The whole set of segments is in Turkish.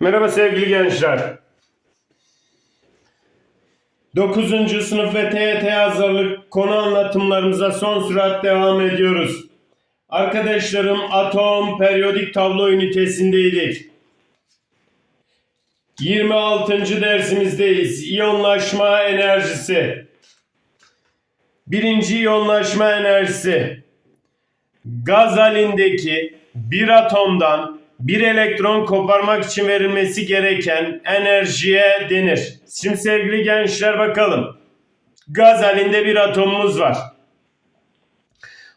Merhaba sevgili gençler. 9. sınıf ve TYT hazırlık konu anlatımlarımıza son sürat devam ediyoruz. Arkadaşlarım atom periyodik tablo ünitesindeydik. 26. dersimizdeyiz. İyonlaşma enerjisi. Birinci iyonlaşma enerjisi. Gaz halindeki bir atomdan bir elektron koparmak için verilmesi gereken enerjiye denir. Şimdi sevgili gençler bakalım. Gaz halinde bir atomumuz var.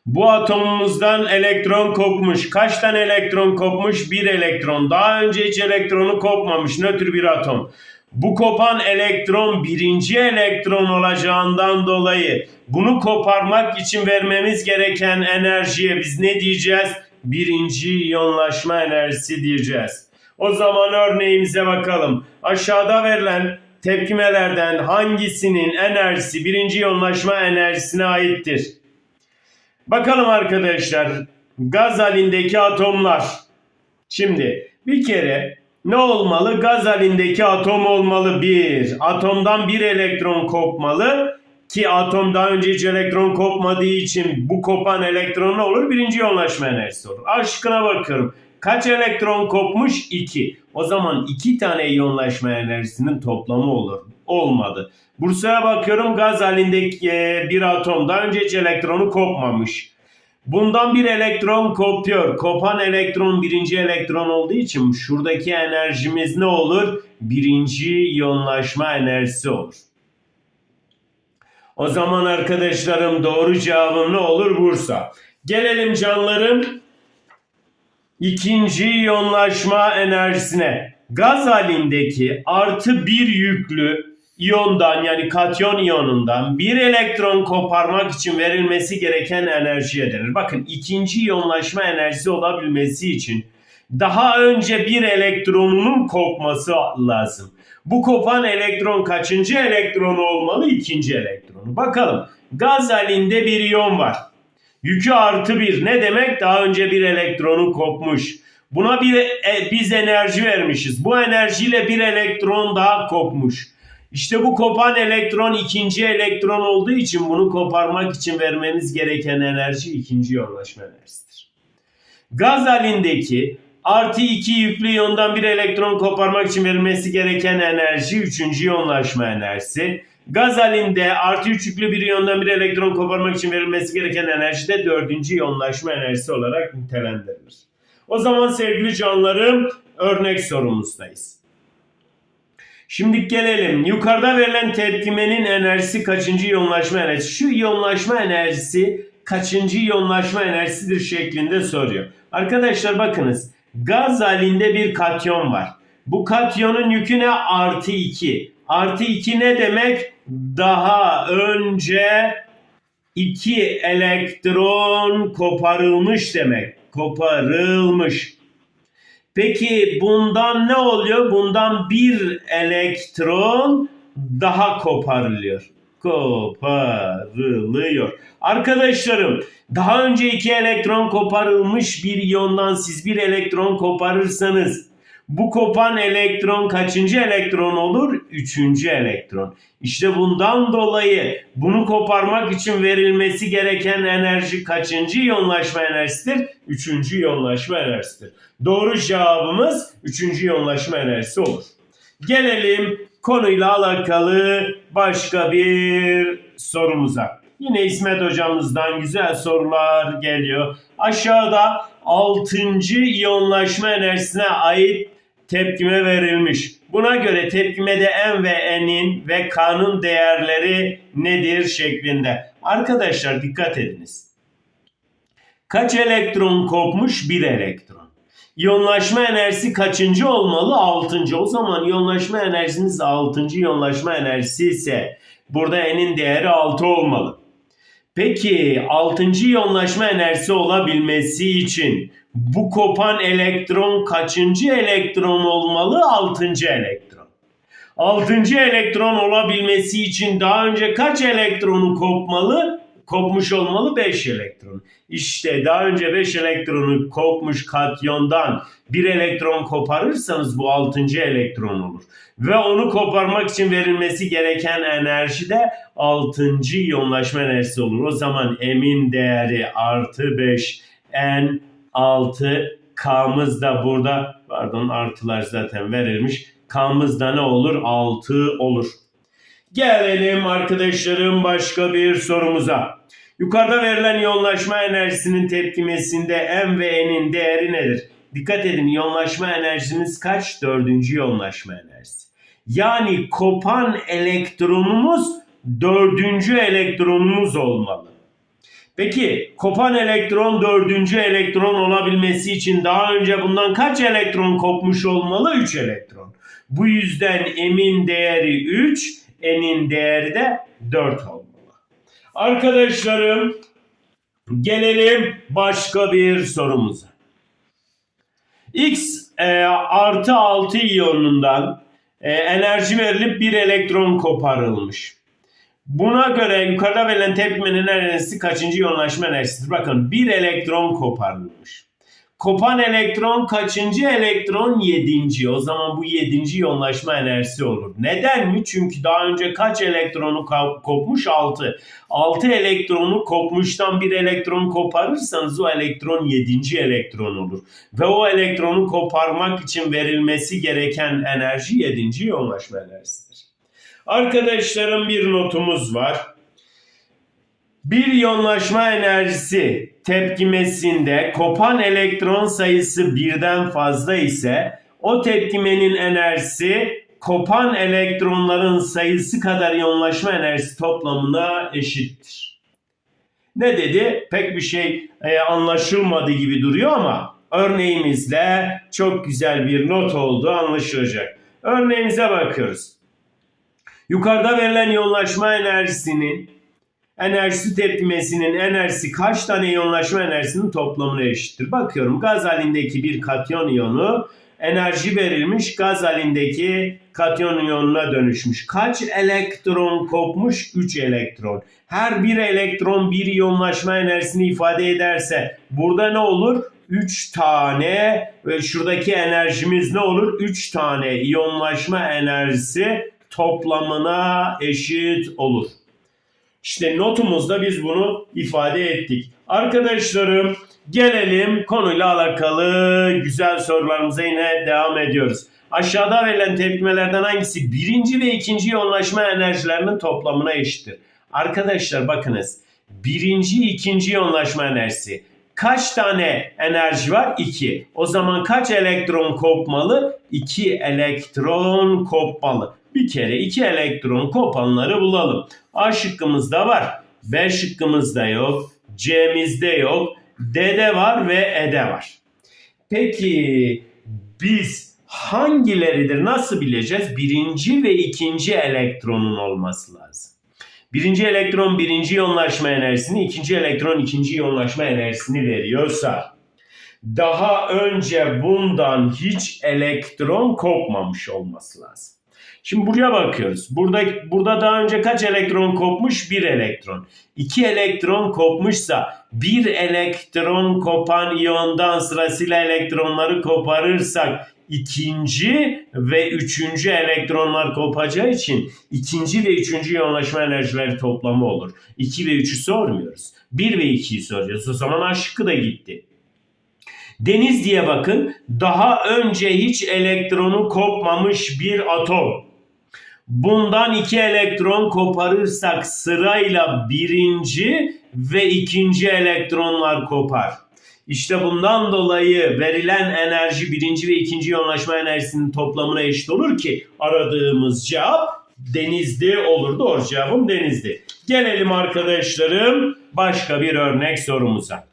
Bu atomumuzdan elektron kopmuş. Kaç tane elektron kopmuş? Bir elektron. Daha önce hiç elektronu kopmamış. Nötr bir atom. Bu kopan elektron birinci elektron olacağından dolayı bunu koparmak için vermemiz gereken enerjiye biz ne diyeceğiz? Birinci iyonlaşma enerjisi diyeceğiz. O zaman örneğimize bakalım. Aşağıda verilen tepkimelerden hangisinin enerjisi birinci iyonlaşma enerjisine aittir? Bakalım arkadaşlar gaz halindeki atomlar. Şimdi bir kere ne olmalı? Gaz halindeki atom olmalı bir. Atomdan bir elektron kopmalı ki atom daha önce hiç elektron kopmadığı için bu kopan elektron ne olur? Birinci yoğunlaşma enerjisi olur. Aşkına bakıyorum. Kaç elektron kopmuş? 2. O zaman 2 tane iyonlaşma enerjisinin toplamı olur. Olmadı. Bursa'ya bakıyorum gaz halindeki e, bir atom daha önce hiç elektronu kopmamış. Bundan bir elektron kopuyor. Kopan elektron birinci elektron olduğu için şuradaki enerjimiz ne olur? Birinci iyonlaşma enerjisi olur. O zaman arkadaşlarım doğru cevabım ne olur? Bursa. Gelelim canlarım ikinci iyonlaşma enerjisine. Gaz halindeki artı bir yüklü iyondan yani katyon iyonundan bir elektron koparmak için verilmesi gereken enerjiye denir. Bakın ikinci iyonlaşma enerjisi olabilmesi için daha önce bir elektronunun kopması lazım. Bu kopan elektron kaçıncı elektronu olmalı? İkinci elektronu. Bakalım gaz halinde bir iyon var. Yükü artı bir ne demek? Daha önce bir elektronu kopmuş. Buna bir e, biz enerji vermişiz. Bu enerjiyle bir elektron daha kopmuş. İşte bu kopan elektron ikinci elektron olduğu için bunu koparmak için vermeniz gereken enerji ikinci yoğunlaşma enerjisidir. Gaz halindeki artı 2 yüklü iyondan bir elektron koparmak için verilmesi gereken enerji üçüncü iyonlaşma enerjisi. Gaz halinde artı 3 yüklü bir iyondan bir elektron koparmak için verilmesi gereken enerji de dördüncü iyonlaşma enerjisi olarak nitelendirilir. O zaman sevgili canlarım örnek sorumuzdayız. Şimdi gelelim. Yukarıda verilen tepkimenin enerjisi kaçıncı iyonlaşma enerjisi? Şu iyonlaşma enerjisi kaçıncı iyonlaşma enerjisidir şeklinde soruyor. Arkadaşlar bakınız. Gaz halinde bir katyon var. Bu katyonun yükü ne? Artı 2. Artı 2 ne demek? Daha önce 2 elektron koparılmış demek. Koparılmış. Peki bundan ne oluyor? Bundan bir elektron daha koparılıyor. Koparılıyor. Arkadaşlarım daha önce iki elektron koparılmış bir iyondan siz bir elektron koparırsanız bu kopan elektron kaçıncı elektron olur? Üçüncü elektron. İşte bundan dolayı bunu koparmak için verilmesi gereken enerji kaçıncı iyonlaşma enerjisidir? Üçüncü iyonlaşma enerjisidir. Doğru cevabımız üçüncü iyonlaşma enerjisi olur. Gelelim konuyla alakalı başka bir sorumuza. Yine İsmet hocamızdan güzel sorular geliyor. Aşağıda 6. iyonlaşma enerjisine ait tepkime verilmiş. Buna göre tepkimede M ve N'in ve K'nın değerleri nedir şeklinde. Arkadaşlar dikkat ediniz. Kaç elektron kopmuş? 1 elektron. İyonlaşma enerjisi kaçıncı olmalı? 6. O zaman iyonlaşma enerjiniz 6. iyonlaşma enerjisi ise burada N'in değeri 6 olmalı. Peki 6. iyonlaşma enerjisi olabilmesi için bu kopan elektron kaçıncı elektron olmalı? 6. elektron. 6. elektron olabilmesi için daha önce kaç elektronu kopmalı? kopmuş olmalı 5 elektron. İşte daha önce 5 elektronu kopmuş katyondan bir elektron koparırsanız bu 6. elektron olur. Ve onu koparmak için verilmesi gereken enerji de 6. iyonlaşma enerjisi olur. O zaman M'in değeri artı 5 N 6 K'mız da burada pardon artılar zaten verilmiş. K'mız da ne olur? 6 olur. Gelelim arkadaşlarım başka bir sorumuza. Yukarıda verilen iyonlaşma enerjisinin tepkimesinde M ve N'in değeri nedir? Dikkat edin iyonlaşma enerjimiz kaç? Dördüncü iyonlaşma enerjisi. Yani kopan elektronumuz dördüncü elektronumuz olmalı. Peki kopan elektron dördüncü elektron olabilmesi için daha önce bundan kaç elektron kopmuş olmalı? 3 elektron. Bu yüzden M'in değeri 3, N'in değeri de 4 olmalı. Arkadaşlarım gelelim başka bir sorumuza. X e, artı 6 iyonundan e, enerji verilip bir elektron koparılmış. Buna göre yukarıda verilen tepkimenin enerjisi kaçıncı iyonlaşma enerjisidir? Bakın bir elektron koparılmış. Kopan elektron kaçıncı elektron? Yedinci. O zaman bu yedinci iyonlaşma enerjisi olur. Neden mi? Çünkü daha önce kaç elektronu kopmuş? 6. 6 elektronu kopmuştan bir elektron koparırsanız o elektron yedinci elektron olur. Ve o elektronu koparmak için verilmesi gereken enerji yedinci iyonlaşma enerjisidir. Arkadaşlarım bir notumuz var. Bir iyonlaşma enerjisi tepkimesinde kopan elektron sayısı birden fazla ise o tepkimenin enerjisi kopan elektronların sayısı kadar iyonlaşma enerjisi toplamına eşittir. Ne dedi? Pek bir şey e, anlaşılmadı gibi duruyor ama örneğimizle çok güzel bir not oldu anlaşılacak. Örneğimize bakıyoruz. Yukarıda verilen iyonlaşma enerjisinin enerjisi tepkimesinin enerjisi kaç tane iyonlaşma enerjisinin toplamına eşittir? Bakıyorum gaz halindeki bir katyon iyonu enerji verilmiş gaz halindeki katyon iyonuna dönüşmüş. Kaç elektron kopmuş? 3 elektron. Her bir elektron bir iyonlaşma enerjisini ifade ederse burada ne olur? 3 tane ve şuradaki enerjimiz ne olur? 3 tane iyonlaşma enerjisi toplamına eşit olur. İşte notumuzda biz bunu ifade ettik. Arkadaşlarım gelelim konuyla alakalı güzel sorularımıza yine devam ediyoruz. Aşağıda verilen tepkimelerden hangisi birinci ve ikinci iyonlaşma enerjilerinin toplamına eşittir? Arkadaşlar bakınız birinci ikinci iyonlaşma enerjisi kaç tane enerji var? 2. O zaman kaç elektron kopmalı? 2 elektron kopmalı. Bir kere 2 elektron kopanları bulalım. A şıkkımızda var. B şıkkımızda yok. C'mizde yok. D'de var ve E'de var. Peki biz hangileridir nasıl bileceğiz? Birinci ve ikinci elektronun olması lazım. Birinci elektron birinci iyonlaşma enerjisini, ikinci elektron ikinci iyonlaşma enerjisini veriyorsa daha önce bundan hiç elektron kopmamış olması lazım. Şimdi buraya bakıyoruz. Burada burada daha önce kaç elektron kopmuş? Bir elektron. İki elektron kopmuşsa bir elektron kopan iyondan sırasıyla elektronları koparırsak ikinci ve üçüncü elektronlar kopacağı için ikinci ve üçüncü iyonlaşma enerjileri toplamı olur. 2 ve 3'ü sormuyoruz. 1 ve 2'yi soruyoruz. O zaman A şıkkı da gitti. Deniz diye bakın. Daha önce hiç elektronu kopmamış bir atom. Bundan iki elektron koparırsak sırayla birinci ve ikinci elektronlar kopar. İşte bundan dolayı verilen enerji birinci ve ikinci iyonlaşma enerjisinin toplamına eşit olur ki aradığımız cevap denizdi olur. Doğru cevabım denizdi. Gelelim arkadaşlarım başka bir örnek sorumuza.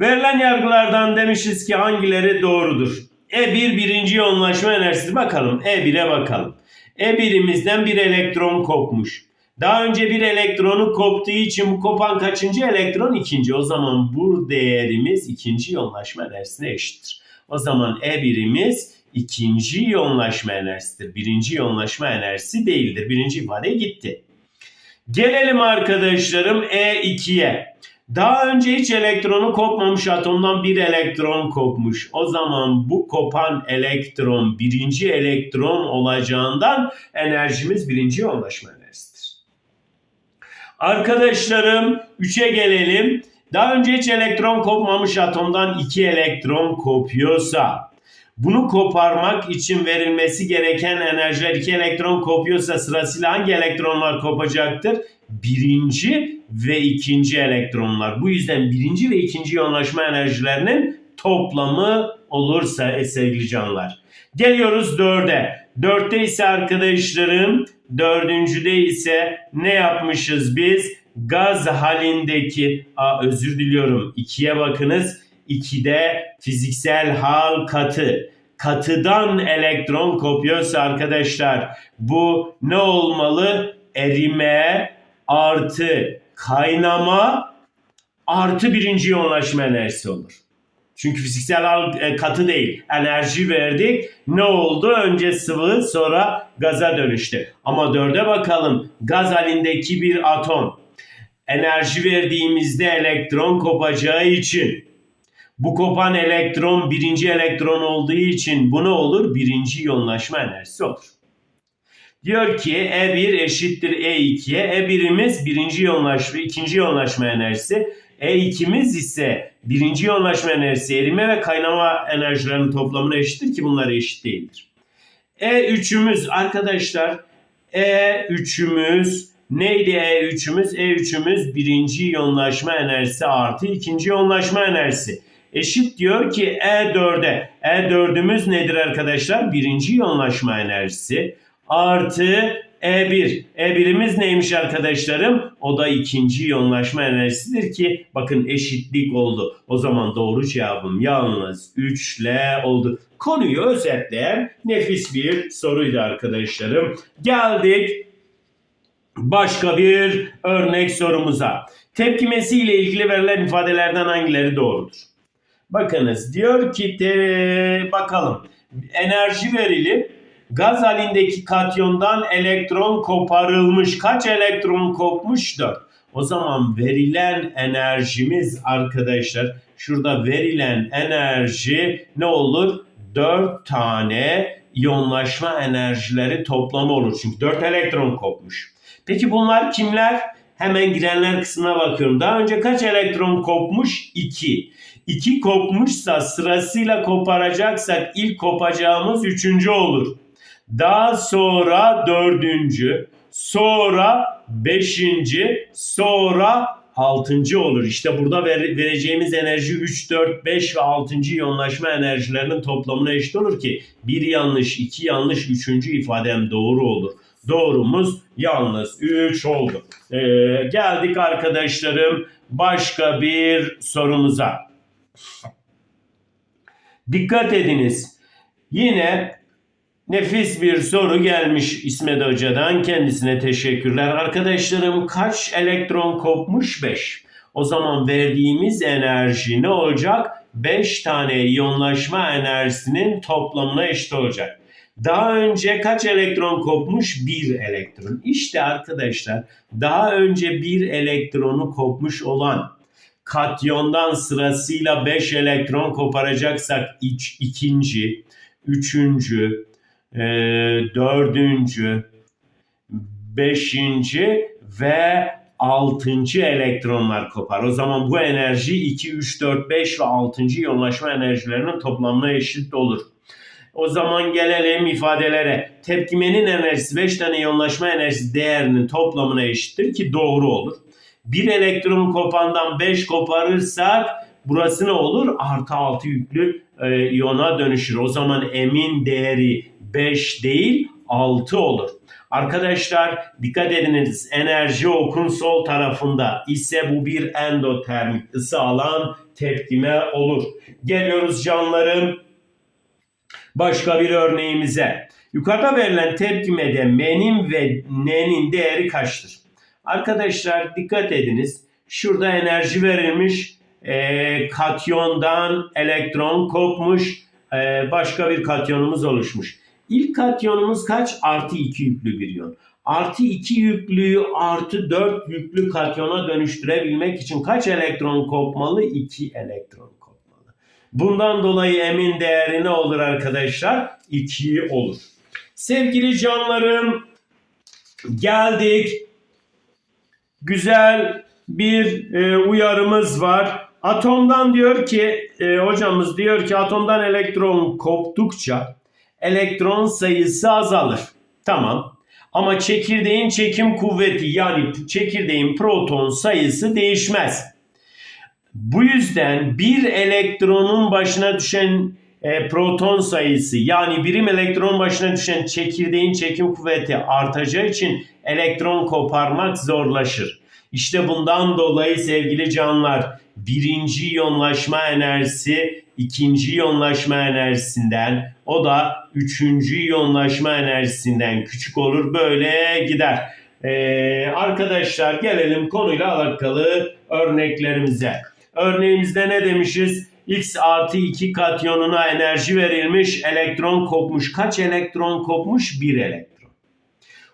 Verilen yargılardan demişiz ki hangileri doğrudur? E1 birinci yoğunlaşma enerjisi bakalım. E1'e bakalım. E1'imizden bir elektron kopmuş. Daha önce bir elektronu koptuğu için bu kopan kaçıncı elektron? ikinci. O zaman bu değerimiz ikinci yoğunlaşma enerjisine eşittir. O zaman E1'imiz ikinci yoğunlaşma enerjisidir. Birinci yoğunlaşma enerjisi değildir. Birinci ifade gitti. Gelelim arkadaşlarım E2'ye. Daha önce hiç elektronu kopmamış atomdan bir elektron kopmuş. O zaman bu kopan elektron birinci elektron olacağından enerjimiz birinci yoğunlaşma enerjisidir. Arkadaşlarım 3'e gelelim. Daha önce hiç elektron kopmamış atomdan 2 elektron kopuyorsa bunu koparmak için verilmesi gereken enerjiler 2 elektron kopuyorsa sırasıyla hangi elektronlar kopacaktır? Birinci ve ikinci elektronlar. Bu yüzden birinci ve ikinci yoğunlaşma enerjilerinin toplamı olursa e, sevgili canlar. Geliyoruz dörde. Dörtte ise arkadaşlarım dördüncüde ise ne yapmışız biz? Gaz halindeki, aa, özür diliyorum ikiye bakınız. 2'de fiziksel hal katı. Katıdan elektron kopuyorsa arkadaşlar bu ne olmalı? Erime artı kaynama artı birinci yoğunlaşma enerjisi olur. Çünkü fiziksel e, katı değil. Enerji verdik. Ne oldu? Önce sıvı sonra gaza dönüştü. Ama dörde bakalım. Gaz halindeki bir atom enerji verdiğimizde elektron kopacağı için bu kopan elektron birinci elektron olduğu için bu ne olur? Birinci yoğunlaşma enerjisi olur. Diyor ki E1 eşittir E2'ye. E1'imiz birinci yoğunlaşma, ikinci yoğunlaşma enerjisi. E2'miz ise birinci yoğunlaşma enerjisi erime ve kaynama enerjilerinin toplamına eşittir ki bunlar eşit değildir. E3'ümüz arkadaşlar E3'ümüz neydi E3'ümüz? E3'ümüz birinci yoğunlaşma enerjisi artı ikinci yoğunlaşma enerjisi. Eşit diyor ki E4'e. E4'ümüz nedir arkadaşlar? Birinci yoğunlaşma enerjisi artı E1. E1'imiz neymiş arkadaşlarım? O da ikinci yoğunlaşma enerjisidir ki bakın eşitlik oldu. O zaman doğru cevabım yalnız 3 ile oldu. Konuyu özetleyen nefis bir soruydu arkadaşlarım. Geldik başka bir örnek sorumuza. Tepkimesi ile ilgili verilen ifadelerden hangileri doğrudur? Bakınız diyor ki te, bakalım enerji verilip gaz halindeki katyondan elektron koparılmış. Kaç elektron kopmuş? 4. O zaman verilen enerjimiz arkadaşlar şurada verilen enerji ne olur? 4 tane iyonlaşma enerjileri toplamı olur. Çünkü 4 elektron kopmuş. Peki bunlar kimler? Hemen girenler kısmına bakıyorum. Daha önce kaç elektron kopmuş? 2. 2 kopmuşsa sırasıyla koparacaksak ilk kopacağımız 3. olur. Daha sonra 4. Sonra 5. sonra 6. olur. İşte burada ver, vereceğimiz enerji 3, 4, 5 ve 6. iyonlaşma enerjilerinin toplamına eşit olur ki bir yanlış, iki yanlış, üçüncü ifadem doğru olur. Doğrumuz yalnız 3 oldu. Ee, geldik arkadaşlarım başka bir sorumuza. Dikkat ediniz. Yine nefis bir soru gelmiş İsmet Hoca'dan. Kendisine teşekkürler. Arkadaşlarım kaç elektron kopmuş? 5. O zaman verdiğimiz enerji ne olacak? 5 tane iyonlaşma enerjisinin toplamına eşit olacak. Daha önce kaç elektron kopmuş? 1 elektron. İşte arkadaşlar daha önce 1 elektronu kopmuş olan katyondan sırasıyla 5 elektron koparacaksak iç, ikinci, üçüncü, e, dördüncü, beşinci ve altıncı elektronlar kopar. O zaman bu enerji 2, 3, 4, 5 ve 6. iyonlaşma enerjilerinin toplamına eşit olur. O zaman gelelim ifadelere. Tepkimenin enerjisi 5 tane iyonlaşma enerjisi değerinin toplamına eşittir ki doğru olur. Bir elektron kopandan 5 koparırsak burası ne olur? Artı 6 yüklü e, iyona dönüşür. O zaman M'in değeri 5 değil 6 olur. Arkadaşlar dikkat ediniz enerji okun sol tarafında ise bu bir endotermik ısı alan tepkime olur. Geliyoruz canlarım başka bir örneğimize. Yukarıda verilen tepkimede M'nin ve N'nin değeri kaçtır? Arkadaşlar dikkat ediniz. Şurada enerji verilmiş. E, katyondan elektron kopmuş. E, başka bir katyonumuz oluşmuş. İlk katyonumuz kaç? Artı 2 yüklü bir iyon. artı 2 yüklüyü artı 4 yüklü katyona dönüştürebilmek için kaç elektron kopmalı? 2 elektron kopmalı. Bundan dolayı emin değeri ne olur arkadaşlar? 2 olur. Sevgili canlarım geldik. Güzel bir e, uyarımız var. Atomdan diyor ki e, hocamız diyor ki atomdan elektron koptukça elektron sayısı azalır. Tamam. Ama çekirdeğin çekim kuvveti yani çekirdeğin proton sayısı değişmez. Bu yüzden bir elektronun başına düşen e, proton sayısı yani birim elektron başına düşen çekirdeğin çekim kuvveti artacağı için elektron koparmak zorlaşır. İşte bundan dolayı sevgili canlar birinci iyonlaşma enerjisi ikinci iyonlaşma enerjisinden o da üçüncü iyonlaşma enerjisinden küçük olur böyle gider. Ee, arkadaşlar gelelim konuyla alakalı örneklerimize. Örneğimizde ne demişiz? X artı 2 katyonuna enerji verilmiş, elektron kopmuş. Kaç elektron kopmuş? 1 elektron.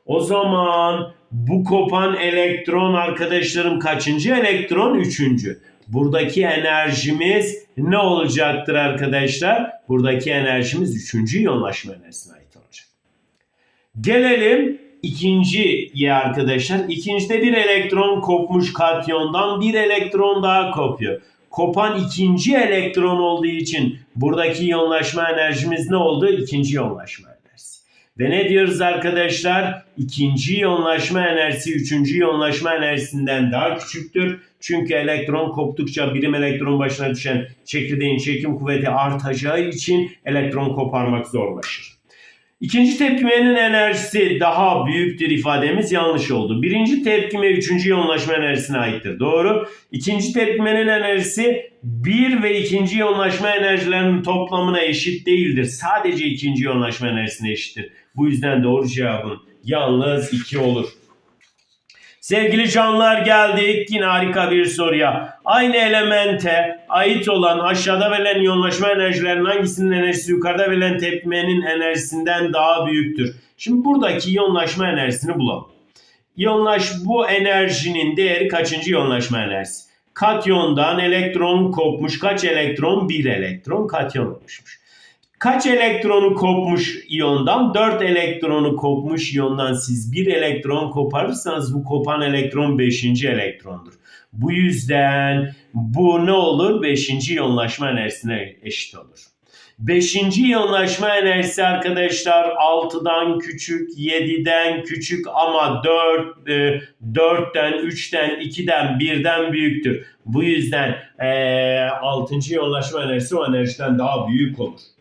O zaman bu kopan elektron arkadaşlarım kaçıncı elektron? Üçüncü. Buradaki enerjimiz ne olacaktır arkadaşlar? Buradaki enerjimiz üçüncü iyonlaşma enerjisine ait olacak. Gelelim ikinciye arkadaşlar. İkincide bir elektron kopmuş katyondan bir elektron daha kopuyor. Kopan ikinci elektron olduğu için buradaki iyonlaşma enerjimiz ne oldu? İkinci iyonlaşma enerjisi. Ve ne diyoruz arkadaşlar? İkinci iyonlaşma enerjisi üçüncü iyonlaşma enerjisinden daha küçüktür. Çünkü elektron koptukça birim elektron başına düşen çekirdeğin çekim kuvveti artacağı için elektron koparmak zorlaşır. İkinci tepkimenin enerjisi daha büyüktür ifademiz yanlış oldu. Birinci tepkime üçüncü iyonlaşma enerjisine aittir. Doğru. İkinci tepkimenin enerjisi bir ve ikinci iyonlaşma enerjilerinin toplamına eşit değildir. Sadece ikinci iyonlaşma enerjisine eşittir. Bu yüzden doğru cevabın yalnız 2 olur. Sevgili canlar geldik yine harika bir soruya. Aynı elemente ait olan aşağıda verilen iyonlaşma enerjilerinin hangisinin enerjisi yukarıda verilen tepkimenin enerjisinden daha büyüktür? Şimdi buradaki iyonlaşma enerjisini bulalım. İyonlaş bu enerjinin değeri kaçıncı iyonlaşma enerjisi? Katyondan elektron kopmuş. Kaç elektron? 1 elektron katyon oluşmuş. Kaç elektronu kopmuş iyondan? 4 elektronu kopmuş iyondan siz bir elektron koparırsanız bu kopan elektron 5. elektrondur. Bu yüzden bu ne olur? 5. iyonlaşma enerjisine eşit olur. 5. iyonlaşma enerjisi arkadaşlar 6'dan küçük, 7'den küçük ama 4, e, 4'ten, 3'ten, 2'den, 1'den büyüktür. Bu yüzden e, 6. iyonlaşma enerjisi o enerjiden daha büyük olur.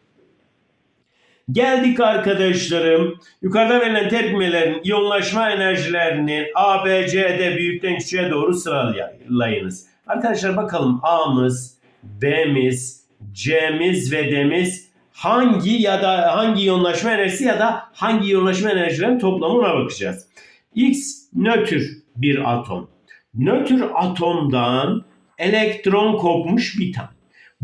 Geldik arkadaşlarım. Yukarıda verilen tepkimelerin iyonlaşma enerjilerini A, B, C, D büyükten küçüğe doğru sıralayınız. Arkadaşlar bakalım A'mız, B'miz, C'miz ve D'miz hangi ya da hangi iyonlaşma enerjisi ya da hangi iyonlaşma enerjilerin toplamına bakacağız. X nötr bir atom. Nötr atomdan elektron kopmuş bir tane.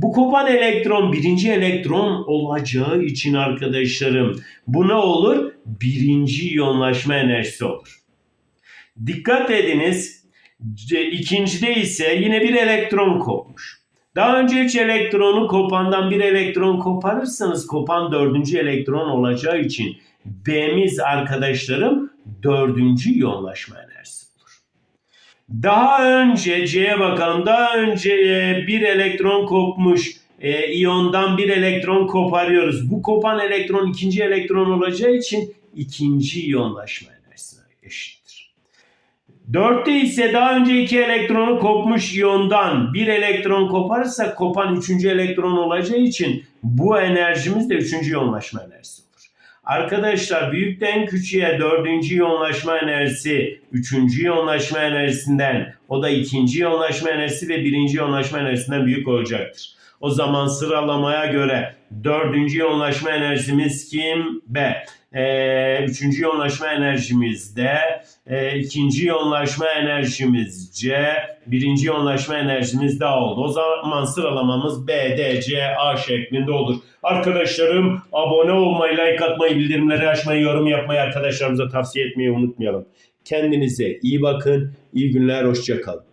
Bu kopan elektron birinci elektron olacağı için arkadaşlarım bu ne olur? Birinci iyonlaşma enerjisi olur. Dikkat ediniz ikincide ise yine bir elektron kopmuş. Daha önce 3 elektronu kopandan bir elektron koparırsanız kopan dördüncü elektron olacağı için B'miz arkadaşlarım dördüncü iyonlaşma enerjisi. Daha önce C'ye bakalım. Daha önce e, bir elektron kopmuş. E, iyondan bir elektron koparıyoruz. Bu kopan elektron ikinci elektron olacağı için ikinci iyonlaşma enerjisine eşittir. Dörtte ise daha önce iki elektronu kopmuş iyondan bir elektron koparırsa kopan üçüncü elektron olacağı için bu enerjimiz de üçüncü iyonlaşma enerjisi. Arkadaşlar büyükten küçüğe dördüncü iyonlaşma enerjisi, üçüncü iyonlaşma enerjisinden, o da ikinci iyonlaşma enerjisi ve birinci iyonlaşma enerjisinden büyük olacaktır. O zaman sıralamaya göre dördüncü yoğunlaşma enerjimiz kim? B. Ee, üçüncü yoğunlaşma enerjimiz D. Ee, ikinci yoğunlaşma enerjimiz C. Birinci yoğunlaşma enerjimiz D oldu. O zaman sıralamamız B, D, C, A şeklinde olur. Arkadaşlarım abone olmayı, like atmayı, bildirimleri açmayı, yorum yapmayı arkadaşlarımıza tavsiye etmeyi unutmayalım. Kendinize iyi bakın. İyi günler, hoşçakalın.